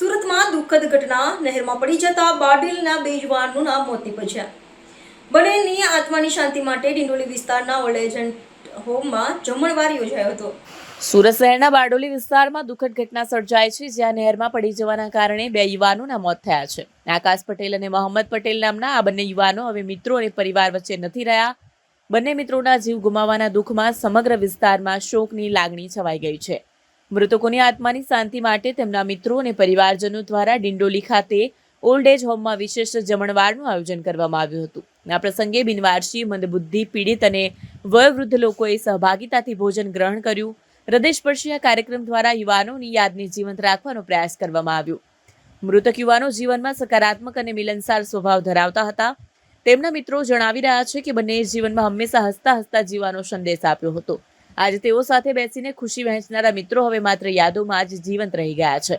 સુરતમાં દુઃખદ ઘટના નહેરમાં પડી જતા બારડોલીના બે યુવાનોના મોત નીપજ્યા બંનેની આત્માની શાંતિ માટે ડિંડોલી વિસ્તારના ઓલ્ડ એજન્ટ હોમમાં જમણવાર યોજાયો હતો. સુરત શહેરના બારડોલી વિસ્તારમાં દુઃખદ ઘટના સર્જાઈ છે, જ્યાં નહેરમાં પડી જવાના કારણે બે યુવાનોના મોત થયા છે. આકાશ પટેલ અને મોહમ્મદ પટેલ નામના આ બંને યુવાનો હવે મિત્રો અને પરિવાર વચ્ચે નથી રહ્યા. બંને મિત્રોના જીવ ગુમાવવાના દુઃખમાં સમગ્ર વિસ્તારમાં શોકની લાગણી છવાઈ ગઈ છે. મૃતકોની આત્માની શાંતિ માટે તેમના મિત્રો અને પરિવારજનો દ્વારા ડિંડોલી ખાતે ઓલ્ડ એજ હોમમાં વિશેષ જમણવારનું આયોજન કરવામાં આવ્યું હતું. આ પ્રસંગે બિનવારસી, મંદબુદ્ધિ, પીડિત અને વયોવૃદ્ધ લોકોએ સહભાગિતાથી ભોજન ગ્રહણ કર્યું. હૃદયસ્પર્શી આ કાર્યક્રમ દ્વારા યુવાનોની યાદને જીવંત રાખવાનો પ્રયાસ કરવામાં આવ્યો. મૃતક યુવાનો જીવનમાં સકારાત્મક અને મિલનસાર સ્વભાવ ધરાવતા હતા. તેમના મિત્રો જણાવી રહ્યા છે કે બંને જીવનમાં હંમેશા હસતા હસતા જીવવાનો સંદેશ આપ્યો હતો. આજે તેઓ સાથે બેસીને ખુશી વહેંચનારા મિત્રો હવે માત્ર યાદોમાં જ જીવંત રહી ગયા છે.